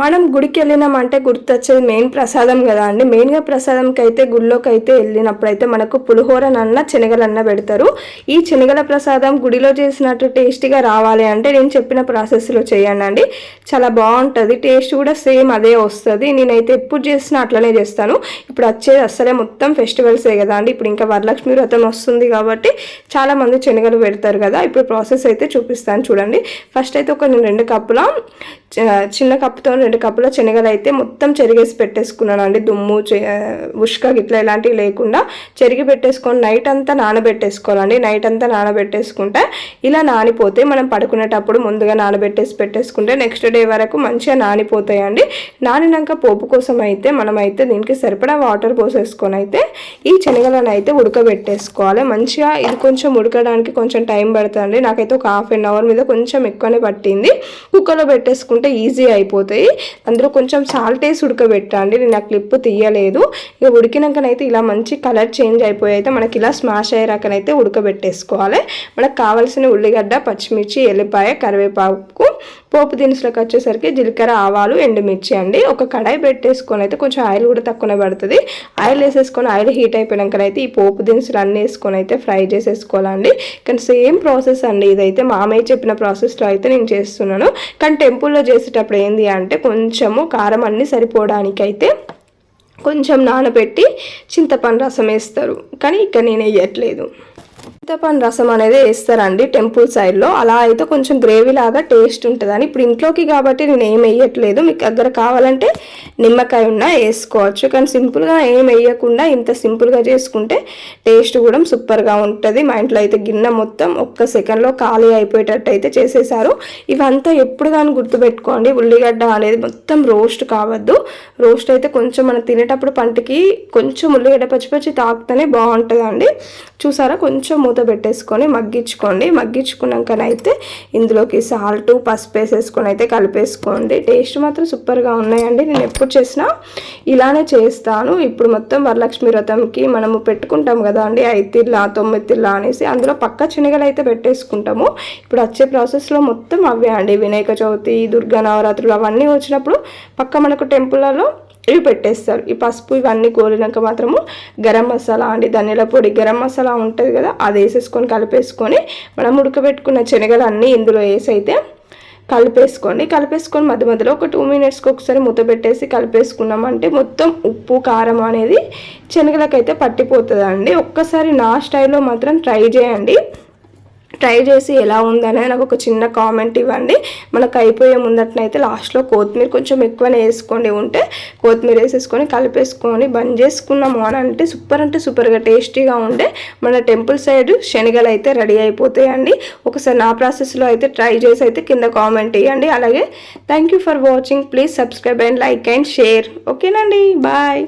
మనం గుడికి వెళ్ళినామంటే గుర్తొచ్చేది మెయిన్ ప్రసాదం కదా అండి. మెయిన్గా ప్రసాదంకి అయితే గుడిలోకి అయితే వెళ్ళినప్పుడు అయితే మనకు పులిహోరనన్న శనగలన్న పెడతారు. ఈ శనగల ప్రసాదం గుడిలో చేసినట్టు టేస్టీగా రావాలి అంటే నేను చెప్పిన ప్రాసెస్లో చేయండి అండి. చాలా బాగుంటుంది. టేస్ట్ కూడా సేమ్ అదే వస్తుంది. నేనైతే ఎప్పుడు చేసినా అట్లనే చేస్తాను. ఇప్పుడు వచ్చేది అసలే మొత్తం ఫెస్టివల్సే కదా అండి. ఇప్పుడు ఇంకా వరలక్ష్మి వ్రతం వస్తుంది కాబట్టి చాలామంది శనగలు పెడతారు కదా. ఇప్పుడు ప్రాసెస్ అయితే చూపిస్తాను చూడండి. ఫస్ట్ అయితే ఒక నేను రెండు కప్పుల చిన్న కప్పుతో రెండు కప్పుల శనగలు అయితే మొత్తం చెరిగేసి పెట్టేసుకున్నాను అండి దుమ్ము ఉష్క గిట్ల ఇలాంటివి లేకుండా చెరిగి పెట్టేసుకొని నైట్ అంతా నానబెట్టేసుకోవాలండి. నైట్ అంతా నానబెట్టేసుకుంటే ఇలా నానిపోతే మనం పడుకునేటప్పుడు ముందుగా నానబెట్టేసి పెట్టేసుకుంటే నెక్స్ట్ డే వరకు మంచిగా నానిపోతాయండి. నానినాక పోపు కోసం అయితే మనం అయితే దీనికి సరిపడా వాటర్ పోసేసుకొని అయితే ఈ శనగలను అయితే ఉడకబెట్టేసుకోవాలి. మంచిగా ఇది కొంచెం ఉడకడానికి కొంచెం టైం పడుతుంది నాకైతే ఒక హాఫ్ అన్ అవర్ మీద కొంచెం ఎక్కువనే పట్టింది. కుక్కర్లో పెట్టేసుకుంటే ఈజీ అయిపోతాయి. అందులో కొంచెం సాల్ట్ వేసి ఉడకబెట్టండి నేను ఆ క్లిప్ తీయలేదు. ఇక ఉడికినాకనైతే ఇలా మంచి కలర్ చేంజ్ అయిపోయి అయితే మనకి ఇలా స్మాష్ అయ్యాకనైతే ఉడకబెట్టేసుకోవాలి. మనకు కావాల్సిన ఉల్లిగడ్డ పచ్చిమిర్చి ఎల్లిపాయ కరివేపాకు పోపు దినుసులకు వచ్చేసరికి జీలకర్ర ఆవాలు ఎండుమిర్చి అండి. ఒక కడాయి పెట్టేసుకొని అయితే కొంచెం ఆయిల్ కూడా తక్కువనే పడుతుంది. ఆయిల్ వేసేసుకొని ఆయిల్ హీట్ అయిపోయినాక అయితే ఈ పోపు దినుసులు అన్నీ వేసుకొని అయితే ఫ్రై చేసేసుకోవాలండి. కానీ సేమ్ ప్రాసెస్ అండి. ఇదైతే మామయ్య చెప్పిన ప్రాసెస్లో అయితే నేను చేస్తున్నాను. కానీ టెంపుల్లో చేసేటప్పుడు ఏంది అంటే కొంచెము కారం అన్నీ సరిపోవడానికి అయితే కొంచెం నానబెట్టి చింతపండు రసం వేస్తారు. కానీ ఇక్కడ నేను వేయట్లేదు. చింతపండు రసం అనేది వేస్తారండి టెంపుల్ సైడ్లో. అలా అయితే కొంచెం గ్రేవీ లాగా టేస్ట్ ఉంటుందని. ఇప్పుడు ఇంట్లోకి కాబట్టి నేను ఏం వేయట్లేదు. మీకు దగ్గర కావాలంటే నిమ్మకాయ ఉన్నా వేసుకోవచ్చు. కానీ సింపుల్గా ఏం వేయకుండా ఇంత సింపుల్గా చేసుకుంటే టేస్ట్ కూడా సూపర్గా ఉంటుంది. మా ఇంట్లో అయితే గిన్నె మొత్తం ఒక్క సెకండ్లో ఖాళీ అయిపోయేటట్టు అయితే చేసేసారు. ఇవంతా ఎప్పుడు కానీ గుర్తుపెట్టుకోండి. ఉల్లిగడ్డ అనేది మొత్తం రోస్ట్ కావద్దు. రోస్ట్ అయితే కొంచెం మనం తినేటప్పుడు పంటకి కొంచెం ఉల్లిగడ్డ పచ్చి పచ్చి తాకితేనే బాగుంటుందండి. చూసారా? కొంచెం మూత పెట్టేసుకొని మగ్గించుకోండి. మగ్గించుకున్నాకనైతే ఇందులోకి సాల్ట్ పసుపు వేసేసుకొని అయితే కలిపేసుకోండి. టేస్ట్ మాత్రం సూపర్గా ఉన్నాయండి. నేను ఎప్పుడు చేసినా ఇలానే చేస్తాను. ఇప్పుడు మొత్తం వరలక్ష్మి వ్రతంకి మనము పెట్టుకుంటాం కదా అండి. ఐతిల్లా తొమ్మిదిల్లా అనేసి అందులో పక్క శనగలు అయితే పెట్టేసుకుంటాము. ఇప్పుడు వచ్చే ప్రాసెస్లో మొత్తం అవే అండి. వినాయక చవితి దుర్గా నవరాత్రులు అవన్నీ వచ్చినప్పుడు పక్క మనకు టెంపుల్లలో ఇవి పెట్టేస్తారు. ఈ పసుపు ఇవన్నీ కోరినాక మాత్రము గరం మసాలా అండి ధనియాల పొడి గరం మసాలా ఉంటుంది కదా అది వేసేసుకొని కలిపేసుకొని మనం ఉడకబెట్టుకున్న శనగలు అన్నీ ఇందులో వేసి అయితే కలిపేసుకోండి. కలిపేసుకొని మధ్య మధ్యలో ఒక టూ మినిట్స్కి ఒకసారి మూత పెట్టేసి కలిపేసుకున్నామంటే మొత్తం ఉప్పు కారం అనేది శనగలకైతే పట్టిపోతుందండి. ఒక్కసారి నా స్టైల్లో మాత్రం ట్రై చేయండి. ట్రై చేసి ఎలా ఉందనే నాకు ఒక చిన్న కామెంట్ ఇవ్వండి. మనకు అయిపోయే ముందటనైతే లాస్ట్లో కొత్తిమీర కొంచెం ఎక్కువనే వేసుకోండి. ఉంటే కొత్తిమీర వేసేసుకొని కలిపేసుకొని బంద్ చేసుకున్నాము అని అంటే సూపర్ అంటే సూపర్గా టేస్టీగా ఉండే మన టెంపుల్ సైడ్ శనగలు అయితే రెడీ అయిపోతాయండి. ఒకసారి నా ప్రాసెస్లో అయితే ట్రై చేసి అయితే కింద కామెంట్ ఇవ్వండి అలాగే thank you for watching. Please subscribe and like and share. ఓకేనండి. బాయ్.